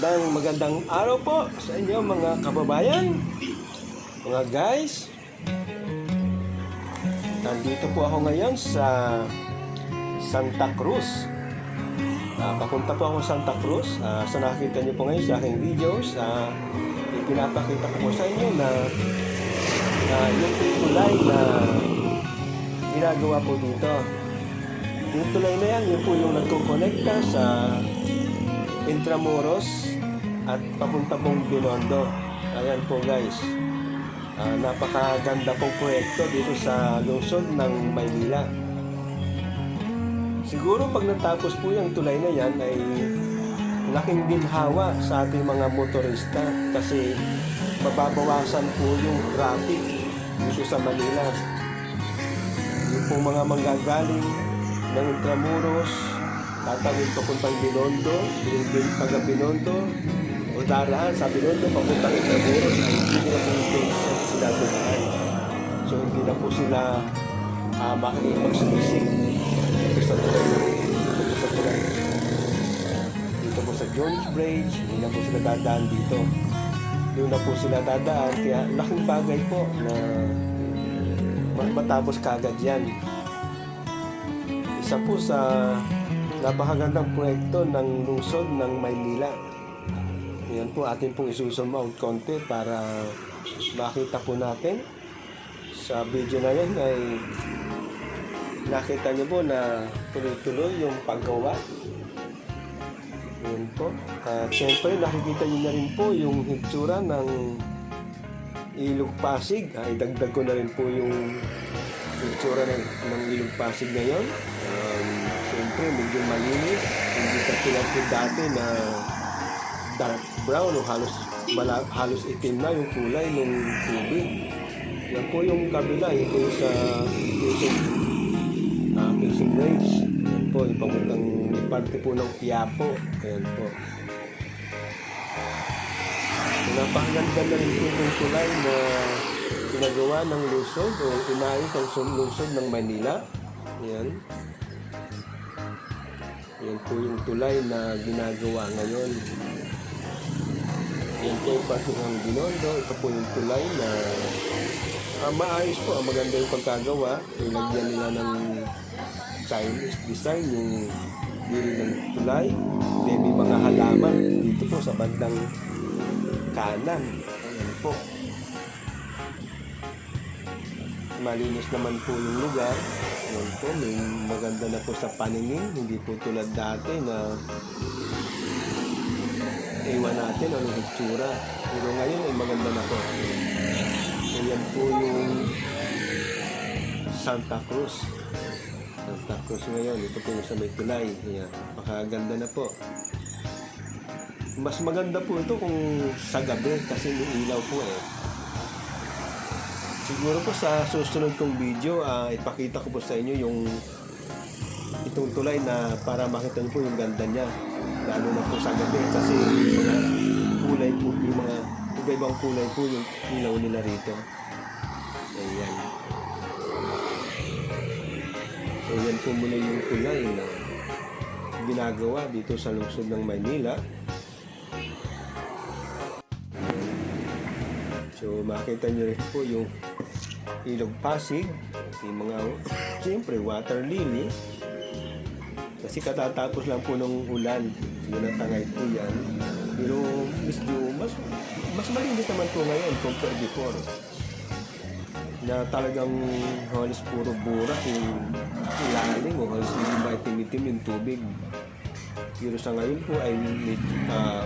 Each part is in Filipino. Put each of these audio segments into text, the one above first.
Magandang, magandang, araw po sa inyo mga kababayan, mga guys. Nandito po ako ngayon sa Santa Cruz. Ah, papunta po ako sa Santa Cruz. Ah, sa nakita niyo po ngayon sa aking videos, ah, ipinapakita ko po sa inyo na, na yung tulay na ginagawa po dito. Yung tulay na yan, yun po yung nagkukonekta sa Intramuros at papunta pong Binondo. Ayan po guys. Ah, napakaganda pong proyekto dito sa lungsod ng Maynila. Siguro pag natapos po yung tulay na yan ay laking ginhawa sa ating mga motorista kasi mababawasan po yung traffic dito sa Manila. Yung pong mga manggagaling ng Intramuros, tatawid papuntang Binondo, bin- taga Binondo, o daraan sa Binondo, papuntang Intramuros, ay hindi na po yung sila dumaan. So hindi na po sila uh, makikipagsisig dito sa tulay. Dito sa tulay. Dito po sa Jones Bridge, hindi na po sila dadaan dito. Doon na po sila dadaan, kaya laking bagay po na ma- matapos kagad yan. Isa po sa napakagandang proyekto ng lungsod ng Maynila. Yan po atin pong isusum out konti para makita po natin sa video na yan ay nakita niyo po na tuloy-tuloy yung paggawa. Yan po. At syempre nakikita niyo na rin po yung hitsura ng Ilog Pasig. Ay dagdag ko na rin po yung hitsura ng, ng Ilog Pasig ngayon. Um, Siyempre, medyo malinis. Hindi ka tulad dati na dark brown o halos, mala, halos itim na yung kulay ng tubig. Yan po yung kabila. Po yung sa Quezon, uh, Quezon Range. Yan po, yung yung parte po ng Quiapo. Ayan po. So, napakaganda na rin po yung kulay na ginagawa ng Luzon o inayos ng Luzon ng Manila. Yan. Yan po yung tulay na ginagawa ngayon. Yan po yung parte ng Binondo. Ito po yung tulay na ah, maayos po. Ang maganda yung pagkagawa. Nilagyan nila ng Chinese design yung dili ng tulay. Then may mga halaman dito po sa bandang kanan. Ayan po. Malinis naman po yung lugar. Ayan po, may maganda na po sa paningin. Hindi po tulad dati na iwan natin ano hitsura. Pero ngayon ay maganda na po. Ayan po yung Santa Cruz. Santa Cruz ngayon. Ito po yung sa may tulay. Ayan. Pakaganda na po. Mas maganda po ito kung sa gabi kasi may ilaw po eh. Siguro po sa susunod kong video, ah, ipakita ko po sa inyo yung itong tulay na para makita niyo po yung ganda niya. Lalo na po sa gabi kasi mga kulay po, yung mga iba-ibang kulay po yung ilaw nila rito. Ayan. So yan po muna yung tulay na ginagawa dito sa lungsod ng Maynila. So makita nyo rin po yung ilog Pasig, yung mga, siyempre, water lily. Kasi katatapos lang po ng ulan, yun ang tangay po yan. Pero medyo mas, mas malinis naman po ngayon compared before. Na talagang halos puro burak yung ilalim o halos hindi ba itim-itim yung tubig. Pero sa ngayon po ay medyo, ah,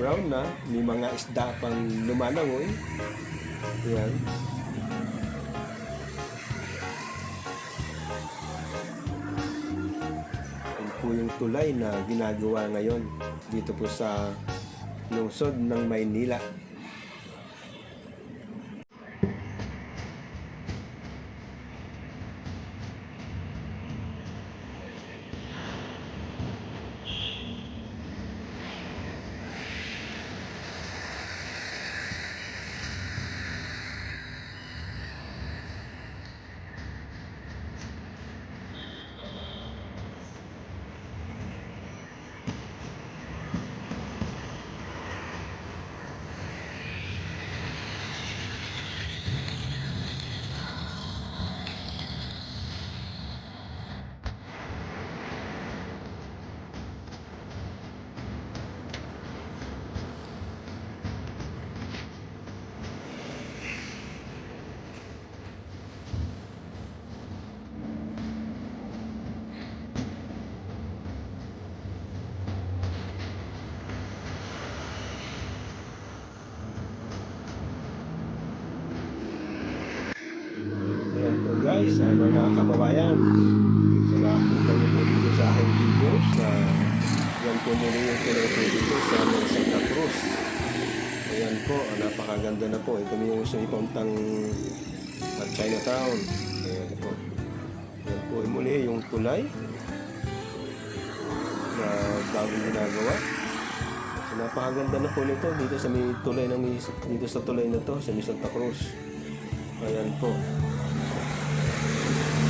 brown na, may mga isda pang lumalangoy. Yan. Yung tulay na ginagawa ngayon dito po sa lungsod ng Maynila. Kababayan. Sa lahat po kayo dito sa aking videos. na yan po muli yung po dito sa mga Santa Cruz. Ayan po, ah, napakaganda na po. Ito yung sumipuntang at Chinatown. Ayan po. Ayan po, muli yung tulay na bagong ginagawa. So, napakaganda na po nito dito sa may tulay ng dito sa tulay na to sa may Santa Cruz. Ayan po.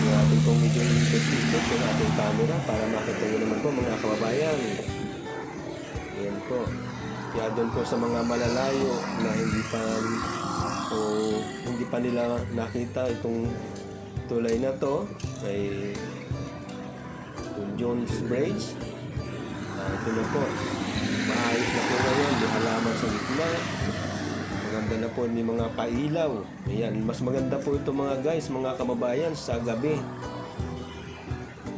Yung ating pong medyo ikot-ikot yung ating camera para makita nyo naman po mga kababayan. Ayan po. Kaya doon po sa mga malalayo na hindi pa o hindi pa nila nakita itong tulay na to ay Jones Bridge. Ah, ito na po. Maayos na po ngayon. May halaman sa gitna. Maganda na po ni mga pailaw. Ayan, mas maganda po ito mga guys, mga kababayan sa gabi.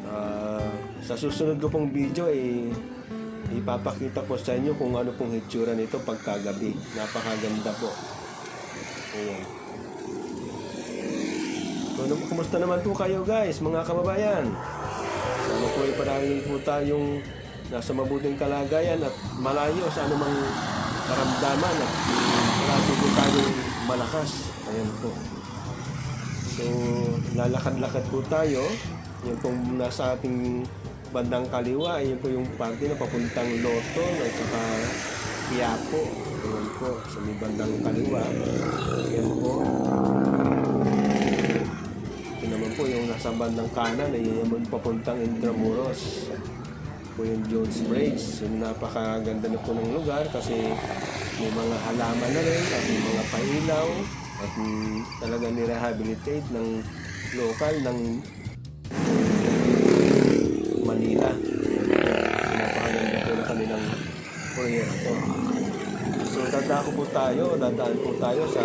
Ah, sa susunod ko pong video ay ipapakita po sa inyo kung ano pong hitsura nito pagkagabi. Napakaganda po. Ayan. Ano, kumusta naman po kayo guys, mga kababayan? Sana po ay parang po tayong nasa mabuting kalagayan at malayo sa anumang karamdaman at parati po tayong malakas. Ayan po. So, lalakad-lakad po tayo. Yung pong nasa ating bandang kaliwa, yun po yung parte na papuntang Loto at saka Quiapo. Ayan po, sa may bandang kaliwa. Ayan po. Ito naman po yung nasa bandang kanan ay yun yung papuntang Intramuros po yung Jones Bridge. So, napakaganda na po ng lugar kasi may mga halaman na rin at may mga pailaw at mm, talaga nirehabilitate ng lokal ng Manila. Napakaganda po na kanilang proyekto. So dadako po tayo, dadaan po tayo sa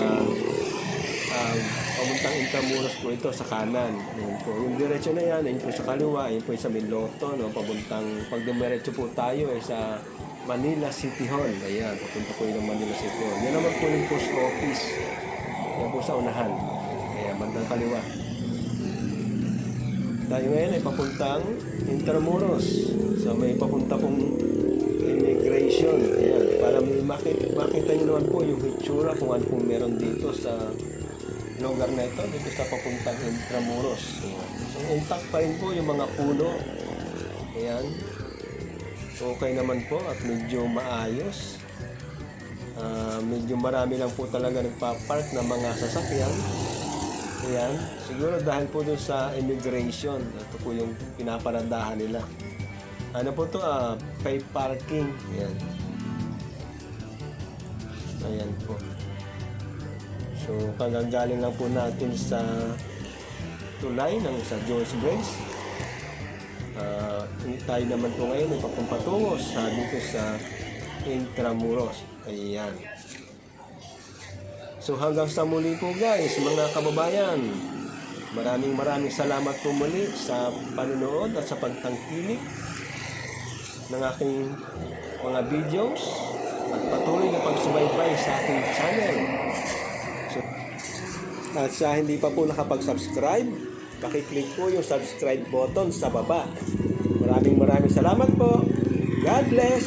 um, pamuntang Intramuros po ito sa kanan. Yun po. Yung diretso na yan, yun po sa kaliwa, yun po sa Miloto, no? pamuntang, pag dumiretso po tayo ay sa Manila City Hall. Ayan, papunta po yun ng Manila City Hall. Yan naman po yung post office. Yan po sa unahan. Ayan, bandang kaliwa. Tayo ngayon ay papuntang Intramuros. So may papunta pong immigration. Ayan, para makita, makita nyo naman po yung hitsura kung ano pong meron dito sa lugar na ito, dito sa papuntang Intramuros. So intact pa rin po yung mga puno. Ayan. Okay naman po at medyo maayos. Ah, medyo marami lang po talaga nagpa-park ng mga sasakyan. Ayan. Siguro dahil po dun sa immigration, ito po yung pinaparadahan nila. Ano po to? Ah, pay parking. Ayan. Ayan po. So, kagagaling lang po natin sa tulay ng sa George Bridge. Ah, tayo naman po ngayon ay papumpatungo sa dito sa Intramuros. Ayan. So hanggang sa muli po guys, mga kababayan. Maraming maraming salamat po muli sa panonood at sa pagtangkilik ng aking mga videos at patuloy na pagsubaybay sa aking channel. At sa hindi pa po nakapag-subscribe, pakiclick po yung subscribe button sa baba. Maraming maraming salamat po. God bless.